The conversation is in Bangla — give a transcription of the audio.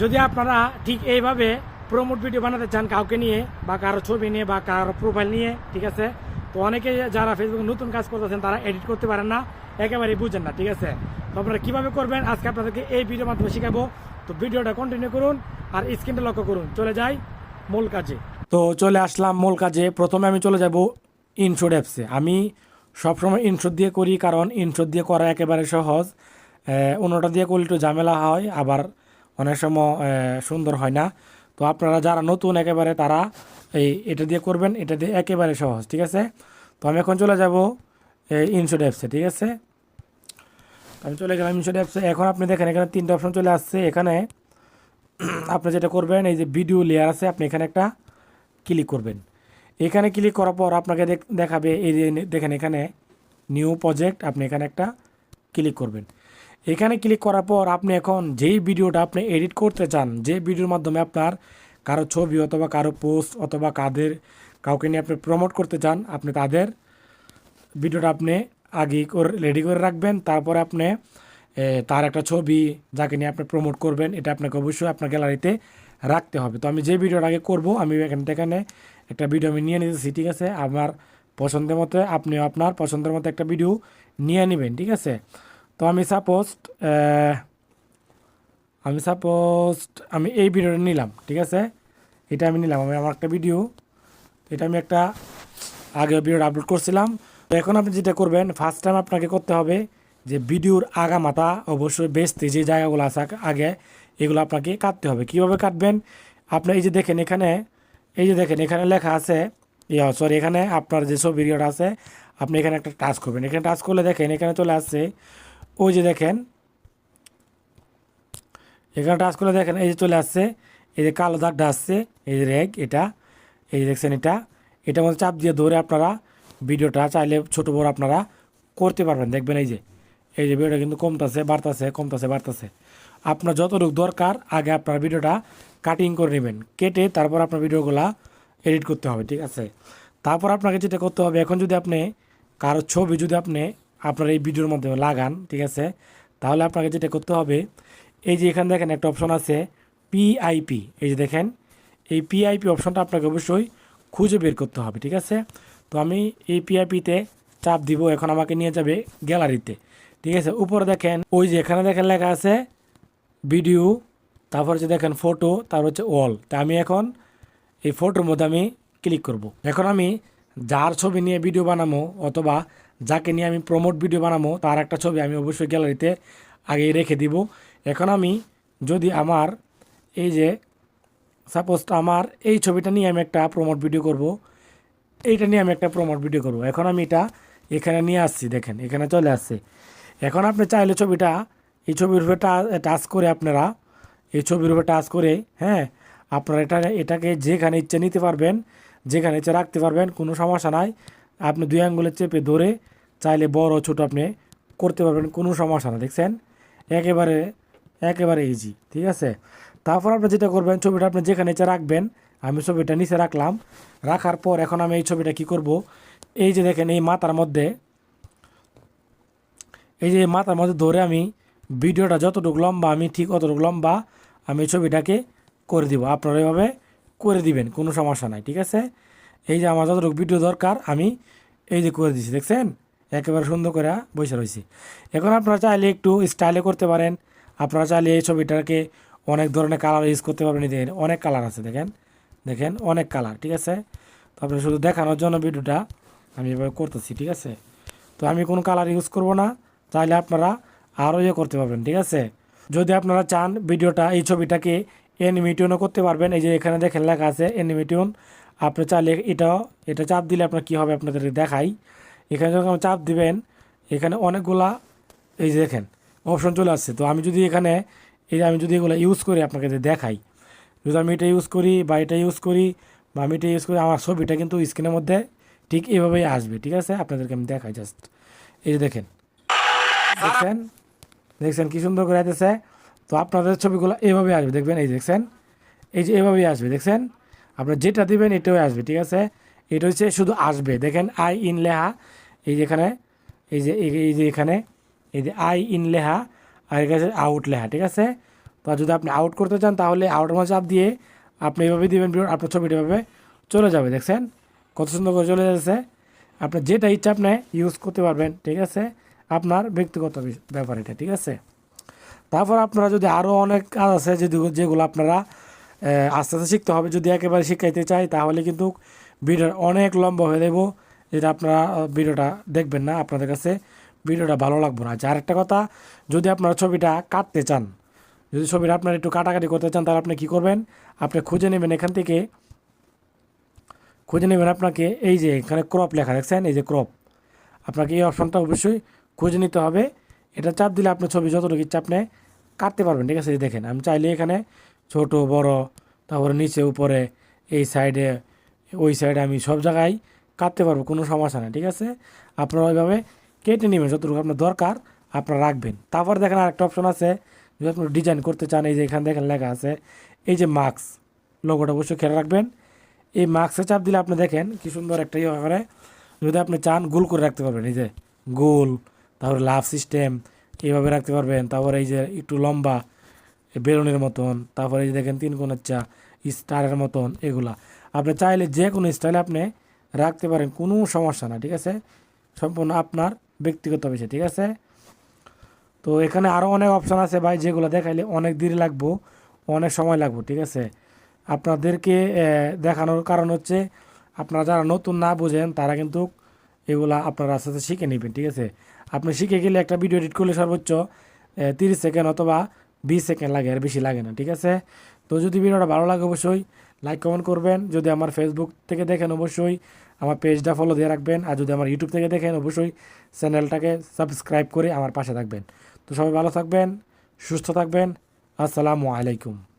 যদি আপনারা ঠিক এইভাবে প্রমোট ভিডিও বানাতে চান কাউকে নিয়ে, বা কারও ছবি নিয়ে, বা কারও প্রোফাইল নিয়ে, ঠিক আছে? তো অনেকে যারা ফেসবুকে নতুন কাজ করতেছেন, তারা এডিট করতে পারেন না, একেবারেই বুঝেন না, ঠিক আছে? তো আপনারা কীভাবে করবেন? আজকে আপনাদেরকে এই ভিডিওর মাধ্যমে শেখাবো। তো ভিডিওটা কন্টিনিউ করুন আর স্ক্রিনটা লক্ষ্য করুন। চলে যাই মূল কাজে। তো চলে আসলাম মূল কাজে। প্রথমে আমি চলে যাব ইনশোড অ্যাপসে আমি সবসময় ইনশোড দিয়ে করি, কারণ ইনশোড দিয়ে করা একেবারে সহজ। অন্যটা দিয়ে করলে একটু ঝামেলা হয়, আবার অনেক সময় সুন্দর হয় না। তো আপনারা যারা নতুন, একেবারে তারা এই এটা দিয়ে করবেন, এটা দিয়ে একেবারে সহজ, ঠিক আছে? তো আমি এখন চলে যাব এই ইনশোড অ্যাপসে ঠিক আছে? আমি চলে গেলাম ইনশোড অ্যাপসে এখন আপনি দেখেন, এখানে তিনটা অপশন চলে আসছে। এখানে আপনি যেটা করবেন, এই যে ভিডিও লেয়ার আছে, আপনি এখানে একটা ক্লিক করবেন। এখানে ক্লিক করার পর আপনাকে দেখ- দেখাবে, এই যে দেখেন এখানে নিউ প্রজেক্ট আপনি এখানে একটা ক্লিক করবেন। এখানে ক্লিক করার পর আপনি এখন যেই ভিডিওটা আপনি এডিট করতে চান, যে ভিডিওর মাধ্যমে আপনার কারও ছবি অথবা কারও পোস্ট অথবা কাদের কাউকে নিয়ে আপনি প্রমোট করতে চান, আপনি তাদের ভিডিওটা আপনি আগে করে রেডি করে রাখবেন। তারপরে আপনি তার একটা ছবি যাকে নিয়ে আপনি প্রমোট করবেন, এটা আপনাকে অবশ্যই আপনার গ্যালারিতে রাখতে হবে। তো আমি যে ভিডিওটা আগে করব, আমি এখান থেকে একটা ভিডিও আমি নিয়ে নিতেছি, ঠিক আছে? আমার পছন্দের মতো, আপনিও আপনার পছন্দের মতো একটা ভিডিও নিয়ে নেবেন, ঠিক আছে? তো আমি সাপোজ আমি সাপোজ আমি এই ভিডিওটা নিলাম, ঠিক আছে? এটা আমি নিলাম, আমি আমার একটা ভিডিও এটা আমি একটা আগে ভিডিওটা আপলোড করছিলাম। তো এখন আপনি যেটা করবেন ফার্স্ট টাইম আপনাকে করতে হবে যে ভিডিওর আগা মাথা অবশ্যই বেচতে যে জায়গাগুলো আছে আগে এগুলো আপনাকে কাটতে হবে। কীভাবে কাটবেন? আপনি এই যে দেখেন এখানে, এই যে দেখেন এখানে লেখা আছে, ইয়া সরি এখানে আপনার যেসব ভিডিওটা আছে, আপনি এখানে একটা টাচ করবেন। এখানে টাচ করলে দেখেন, এখানে চলে আসছে ওই যে দেখেন, এখানে টাচ করে দেখেন, এই যে চলে আসছে, এই যে কালো দাগটা আসছে, এই যে রেগ এটা, এই যে দেখছেন এটা, এটার মধ্যে চাপ দিয়ে ধরে আপনারা ভিডিওটা চাইলে ছোট বড় আপনারা করতে পারবেন। দেখবেন এই যে এই যে ভিডিওটা কিন্তু কমতেছে, বাড়তেছে কমতেছে, বাড়তেছে। আপনার যতটুকু দরকার, আগে আপনার ভিডিওটা কাটিং করে নেবেন। কেটে তারপর আপনার ভিডিওগুলা এডিট করতে হবে, ঠিক আছে? তারপর আপনাকে যেটা করতে হবে, এখন যদি আপনি কারও ছবি যদি আপনি আপনার এই ভিডিওর মধ্যে লাগান, ঠিক আছে? তাহলে আপনাকে যেটা করতে হবে, এই যে এখানে দেখেন একটা অপশন আছে পিআইপি এই যে দেখেন, এই পিআইপি অপশনটা আপনাকে অবশ্যই খুঁজে বের করতে হবে, ঠিক আছে? তো আমি এই পিআইপিতে চাপ দিব, এখন আমাকে নিয়ে যাবে গ্যালারিতে, ঠিক আছে? উপরে দেখেন, ওই যে এখানে দেখেন লেখা আছে ভিডিও, তারপর হচ্ছে দেখেন ফটো, তারপর হচ্ছে ওয়াল, তা আমি এখন এই ফটোর মধ্যে আমি ক্লিক করব। এখন আমি যার ছবি নিয়ে ভিডিও বানাবো অথবা যাকে নিয়ে আমি প্রমোট ভিডিও বানাবো, তার একটা ছবি আমি অবশ্যই গ্যালারিতে আগে রেখে দিব। এখন আমি যদি আমার এই যে সাপোজ আমার এই ছবিটা নিয়ে আমি একটা প্রমোট ভিডিও করব, এইটা নিয়ে আমি একটা প্রমোট ভিডিও করব। এখন আমি এটা এখানে নিয়ে আসছি, দেখেন, এখানে চলে আসছে। এখন আপনি চাইলে ছবিটা, এই ছবির উপরে টাচ করে আপনারা, এই ছবির উপরে টাচ করে হ্যাঁ আপনারা এটা, এটাকে যেখানে ইচ্ছে নিতে পারবেন, যেখানে ইচ্ছে রাখতে পারবেন, কোনো সমস্যা নাই। আপনি দুই আঙ্গুলে চেপে ধরে চাইলে বড় ছোট আপনি করতে পারবেন, কোনো সমস্যা না, দেখছেন? একেবারে একেবারে ইজি ঠিক আছে? তারপর আপনি যেটা করবেন, ছবিটা আপনি যেখানে ইচ্ছে রাখবেন, আমি ছবিটা নিচে রাখলাম, রাখার পর এখন আমি এই ছবিটা কি করব? এই যে দেখেন, এই মাথার মধ্যে, এই যে মাথার মধ্যে ধরে আমি ভিডিওটা যতটুকু লম্বা, আমি ঠিক অতটুকু লম্বা, আমি ছবিটাকে করে দিব। আপনারা এভাবে করে দিবেন, কোনো সমস্যা নাই, ঠিক আছে? এই যে আমার যতটুকু ভিডিও দরকার, আমি এই যে করে দিছি, দেখছেন? একেবারে সুন্দর করে বসে রয়েছি। এখন আপনারা চাইলে একটু স্টাইলে করতে পারেন। আপনারা চাইলে এই ছবিটাকে অনেক ধরনের কালার ইউজ করতে পারবেন। দেখেন অনেক কালার আছে, দেখেন? দেখেন, অনেক কালার ঠিক আছে? তো আপনি শুধু দেখানোর জন্য ভিডিওটা আমি এভাবে করতেছি, ঠিক আছে? তো আমি কোনো কালার ইউজ করব না। চাইলে আপনারা আরও ইয়ে করতে পারবেন, ঠিক আছে? যদি আপনারা চান, ভিডিওটা, এই ছবিটাকে অ্যানিমেটিউনও করতে পারবেন। এই যে এখানে দেখেন লেখা আছে অ্যানিমেটিউন আপনি চাইলে এটা এটা চাপ দিলে আপনার কী হবে আপনাদের দেখাই। এখানে যখন চাপ দিবেন, এখানে অনেকগুলা, এই যে দেখেন অপশন চলে আসছে। তো আমি যদি এখানে, এই যে আমি যদি এগুলো ইউজ করি আপনাকে দেখাই, যদি আমি এটা ইউজ করি বা এটা ইউজ করি বা আমি এটা ইউজ করি, আমার ছবিটা কিন্তু স্ক্রিনের মধ্যে ঠিক এভাবেই আসবে, ঠিক আছে? আপনাদেরকে আমি দেখাই জাস্ট এই যে দেখেন, দেখছেন? দেখছেন কী সুন্দর করে আসতেছে তো আপনাদের ছবিগুলো এভাবে আসবে, দেখবেন? এই দেখছেন? এই যে এভাবেই আসবে, দেখছেন? আপনার যেটা দিবেন এটাও আসবে, ঠিক আছে? এটা হচ্ছে শুধু আসবে। দেখেন, আই ইন লেহা, এই যেখানে এই যে এই যে এখানে, এই যে আই ইন লেহা, আর এখানে আউট লেহা, ঠিক আছে? তো যদি আপনি আউট করতে চান, তাহলে আউট মাঝে চাপ দিয়ে আপনি এইভাবে দিবেন আপনার ছবিটা এভাবে চলে যাবে, দেখছেন? কত সুন্দর করে চলে যাচ্ছে। আপনার যেটা ইচ্ছা আপনি ইউজ করতে পারবেন, ঠিক আছে? আপনার ব্যক্তিগত ব্যাপার এটা, ঠিক আছে? তারপর আপনারা যদি আরও অনেক কাজ আছে যেগুলো আপনারা আস্তে আস্তে শিখতে হবে। যদি একেবারে শিখাইতে চাই, তাহলে কিন্তু ভিডিও অনেক লম্বা হয়ে দেবো যেটা আপনারা ভিডিওটা দেখবেন না, আপনাদের কাছে ভিডিওটা ভালো লাগবে না। আচ্ছা আরেকটা কথা, যদি আপনারা ছবিটা কাটতে চান, যদি ছবিটা আপনার একটু কাটাকাটি করতে চান, তাহলে আপনি কী করবেন? আপনি খুঁজে নেবেন এখান থেকে, খুঁজে নেবেন আপনাকে এই যে এখানে ক্রপ লেখা, দেখছেন? এই যে ক্রপ আপনাকে এই অপশনটা অবশ্যই খুঁজে নিতে হবে। এটা চাপ দিলে আপনার ছবি যতটুকু ইচ্ছা আপনি কাটতে পারবেন। ঠিক আছে দেখেন, আমি চাইলে এখানে ছোট, বড়, তারপরে নিচে, উপরে, এই সাইডে ওই সাইডে আমি সব জায়গায় কাটতে পারব, কোনো সমস্যা নেই, ঠিক আছে? আপনারা ওইভাবে কেটে নেবেন, যতটুকু আপনার দরকার, আপনারা রাখবেন। তারপর দেখেন আরেকটা অপশন আছে, যদি আপনার ডিজাইন করতে চান, এই যে এখানে দেখেন লেখা আছে, এই যে মাস্ক লোগোটা অবশ্যই খেয়াল রাখবেন। এই মাস্কে চাপ দিলে আপনি দেখেন কি সুন্দর একটা ইয়ে করে যদি আপনি চান গোল করে রাখতে পারবেন, এই যে গোল, তারপরে লাভ সিস্টেম এইভাবে রাখতে পারবেন, তারপরে এই যে একটু লম্বা বেলুনের মতন, তারপরে দেখেন তিন কোণের চা স্টারের মতন, এগুলা। আপনি চাইলে যে কোনো স্টাইলে আপনি রাখতে পারেন, কোনো সমস্যা না, ঠিক আছে? সম্পূর্ণ আপনার ব্যক্তিগত বিষয়, ঠিক আছে? তো এখানে আরও অনেক অপশান আছে ভাই, যেগুলো দেখাইলে অনেক দেরি লাগবো, অনেক সময় লাগবে, ঠিক আছে? আপনাদেরকে দেখানোর কারণ হচ্ছে, আপনারা যারা নতুন না বোঝেন, তারা কিন্তু এগুলা আপনারা আস্তে আস্তে শিখে নেবেন, ঠিক আছে? আপনি শিখে গেলে একটা ভিডিও এডিট করলে সর্বোচ্চ তিরিশ সেকেন্ড অথবা বিশ সেকেন্ড লাগে, আর বেশি লাগে না, ঠিক আছে? তো যদি ভিডিওটা ভালো লাগে অবশ্যই লাইক কমেন্ট করবেন। যদি আমার ফেসবুক থেকে দেখেন অবশ্যই, আমার পেজটা ফলো দিয়ে রাখবেন। আর যদি আমার ইউটিউব থেকে দেখেন অবশ্যই চ্যানেলটাকে সাবস্ক্রাইব করে আমার পাশে থাকবেন। তো সবাই ভালো থাকবেন, সুস্থ থাকবেন। আসসালামু আলাইকুম।